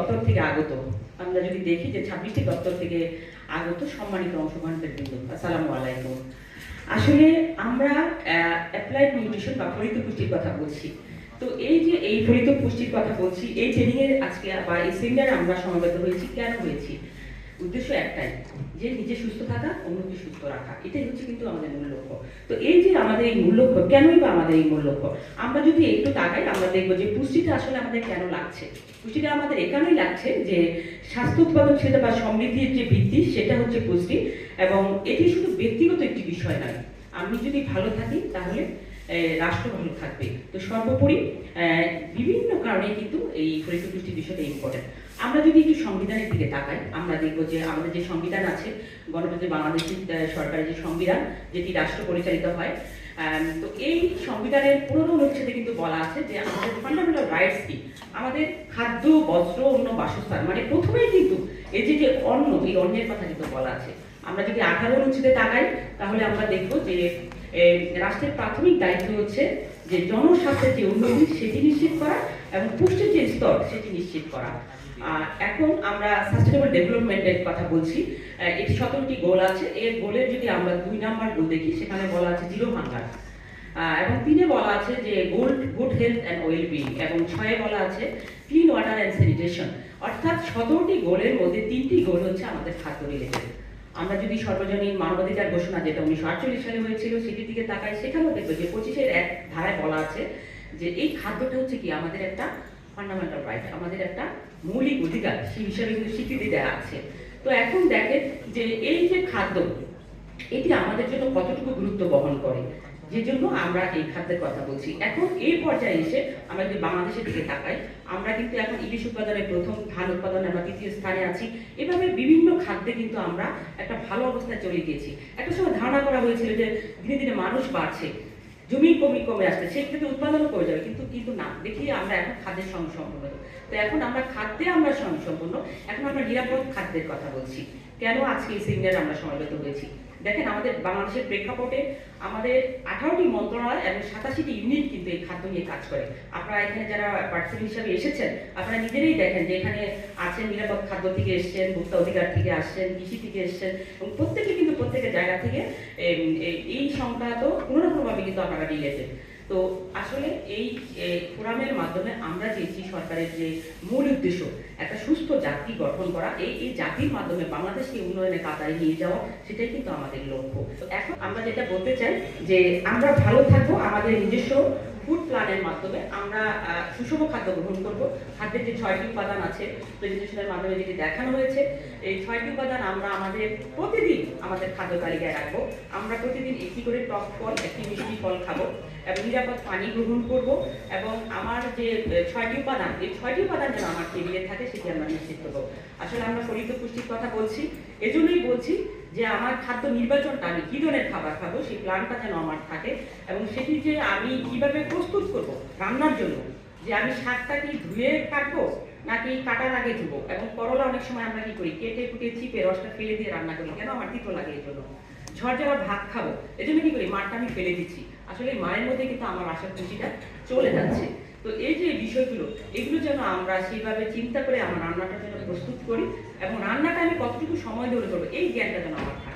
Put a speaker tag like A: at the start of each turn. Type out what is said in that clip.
A: দপ্তর থেকে আগত। আমরা যদি দেখি যে ছাব্বিশটি দপ্তর থেকে আগত সম্মানিত অংশগ্রহণকারী বিন্দু, আসসালাম আলাইকুম। আসলে আমরা অ্যাপ্লাইড নিউট্রিশন বা ফলিত পুষ্টির কথা বলছি। তো এই যে এই ফলিত পুষ্টির কথা বলছি, এই ট্রেনিংয়ের আজকে বা এই সেমিনারে আমরা সমবেত হয়েছি। কেন হয়েছি? উদ্দেশ্য একটাই, যে নিজে সুস্থ থাকা, অন্যকে সুস্থ রাখা। এটাই হচ্ছে কিন্তু আমাদের মূল লক্ষ্য। তো এই যে আমাদের এই মূল লক্ষ্য, কেনই বা আমাদের এই মূল লক্ষ্য? আমরা যদি একটু তাকাই, আমরা দেখব যে পুষ্টিটা আসলে আমাদের কেন লাগছে? পুষ্টিটা আমাদের এখানেই লাগছে যে স্বাস্থ্য উৎপাদনশীলতা বা সমৃদ্ধির যে ভিত্তি সেটা হচ্ছে পুষ্টি। এবং এটি শুধু ব্যক্তিগত একটি বিষয় নয়। আমি যদি ভালো থাকি, তাহলে রাষ্ট্র ভালো থাকবে। তো সর্বোপরি বিভিন্ন কারণে কিন্তু এই ফলিত পুষ্টি বিষয়টা ইম্পর্টেন্ট আমরা যদি একটু সংবিধানের দিকে তাকাই, আমরা দেখব যে আমাদের যে সংবিধান আছে, গণতন্ত্রী বাংলাদেশের সরকারের যে সংবিধান, যেটি রাষ্ট্র পরিচালিত হয় তো এই সংবিধানের পুরনো অনুচ্ছেদে কিন্তু বলা আছে যে আমাদের ফান্ডামেন্টাল রাইটস কি? আমাদের খাদ্য, বস্ত্র, অন্য বাসস্থান মানে প্রথমেই কিন্তু এই যে যে অন্ন, এই অন্নের কথা কিন্তু বলা আছে। আমরা যদি আঠারো অনুচ্ছেদে তাকাই, তাহলে আমরা দেখব যে রাষ্ট্রের প্রাথমিক দায়িত্ব হচ্ছে যে জনস্বাস্থ্যের যে উন্নতি সেটি নিশ্চিত করা এবং পুষ্টির যে স্তর সেটি নিশ্চিত করা। এখন আমরা সাস্টেনেবল ডেভেলপমেন্টের কথা বলছি। এটি সতেরোটি গোল আছে। এর গোলের যদি আমরা দুই নাম্বার গোল দেখি, সেখানে বলা আছে জিরো হাঙ্গার এবং তিনে বলা আছে যে good good health and well being এবং ছয়ে বলা আছে ক্লিন ওয়াটার অ্যান্ড স্যানিটেশন অর্থাৎ সতেরোটি গোলের মধ্যে তিনটি গোল হচ্ছে আমাদের খাদ্য রিলেটেড আমরা যদি সর্বজনীন মানবাধিকার ঘোষণা যেটা উনিশশো আটচল্লিশ সালে হয়েছিল, সেটির দিকে তাকায়, সেখানেও দেখব যে পঁচিশের এক ধারায় বলা আছে যে এই খাদ্যটা হচ্ছে কি আমাদের একটা ফান্ডামেন্টাল রাইট আমাদের একটা মৌলিক অধিকার, সেই হিসাবে কিন্তু স্বীকৃতি দেওয়া আছে। তো এখন দেখেন যে এই যে খাদ্য, এটি আমাদের জন্য কতটুকু গুরুত্ব বহন করে? যে জন্য আমরা এই খাদ্যের কথা বলছি। এখন এই পর্যায়ে এসে আমরা যদি বাংলাদেশের দিকে তাকাই, আমরা কিন্তু এখন ইলিশ উৎপাদনে প্রথম ধান উৎপাদনে আমরা তৃতীয় স্থানে আছি। এভাবে বিভিন্ন খাদ্যে কিন্তু আমরা একটা ভালো অবস্থায় চলে গিয়েছি। একটা সময় ধারণা করা হয়েছিল যে ধীরে ধীরে মানুষ বাড়ছে, জমি কমে কমে আসছে সেক্ষেত্রে উৎপাদনও কমে যাবে, কিন্তু কিন্তু না। দেখি আমরা এখন খাদ্যের সঙ্গে সম্পূর্ণ তো এখন আমরা খাদ্যে আমরা সঙ্গে সম্পূর্ণ এখন আমরা নিরাপদ খাদ্যের কথা বলছি। কেন আজকে এই সেমিনারে আমরা সমবেত হয়েছি? দেখেন আমাদের বাংলাদেশের প্রেক্ষাপটে আমাদের আঠারোটি মন্ত্রণালয় এবং সাতাশিটি ইউনিট কিন্তু এই খাদ্য নিয়ে কাজ করে। আপনারা এখানে যারা পার্সেল হিসাবে এসেছেন, আপনারা নিজেরাই দেখেন যে এখানে আছেন নিরাপদ খাদ্য থেকে এসছেন, ভোক্তা অধিকার থেকে আসছেন, কৃষি থেকে এসছেন এবং প্রত্যেকে কিন্তু প্রত্যেকের জায়গা থেকে এই- সংক্রান্ত কোনো না কোনোভাবে কিন্তু আপনারা রিলেটেড তো আসলে এই ফোরামের মাধ্যমে আমরা চেয়েছি সরকারের যে মূল উদ্দেশ্য, একটা সুস্থ জাতি গঠন করা। এই এই জাতির মাধ্যমে বাংলাদেশকে উন্নয়নের কাতারে নিয়ে যাওয়া, সেটাই কিন্তু আমাদের লক্ষ্য। এখন আমরা যেটা বলতে চাই যে, আমরা ভালো থাকব, আমাদের নিজস্ব ফুড প্ল্যানের মাধ্যমে আমরা সুষম খাদ্য গ্রহণ করব। খাদ্যের যে ছয়টি উপাদান আছে প্রেজেন্টেশনের মাধ্যমে যেটি দেখানো হয়েছে, এই ছয়টি উপাদান আমরা আমাদের প্রতিদিন আমাদের খাদ্য তালিকায় রাখব। আমরা প্রতিদিন একটি করে টক ফল, একটি মিষ্টি ফল খাব এবং নিরাপদ পানি গ্রহণ করব এবং আমার যে ছয়টি উপাদান, এই ছয়টি উপাদান যেন আমার টেবিলে থাকে সেটি আমরা নিশ্চিত করব। আসলে আমরা শরীর পুষ্টির কথা বলছি। এজন্যই বলছি যে আমার খাদ্য নির্বাচনটা, আমি কি ধরনের খাবার খাব, সেই প্ল্যানটা যেন আমার থাকে এবং সেটি যে আমি কীভাবে প্রস্তুত করব, রান্নার জন্য, যে আমি শাকটা কি ধুয়ে কাটবো নাকি কাটার আগে ধুবো? এবং করলা অনেক সময় আমরা কি করি? কেটে কুটে চিপে রসটা ফেলে দিয়ে রান্না করি। কেন? আমার তিতো লাগে এই জন্য। ঝড় ভাত খাব। এই জন্য কি করি? মাঠটা আমি ফেলে দিচ্ছি। আসলে মায়ের মধ্যে কিন্তু আমার আশার খুশিটা চলে যাচ্ছে। তো এই যে বিষয়গুলো, এগুলো যেন আমরা সেইভাবে চিন্তা করে আমার রান্নাটা যেন প্রস্তুত করি এবং রান্নাটা আমি কতটুকু সময় ধরে করব, এই জ্ঞানটা যেন আমার থাকে।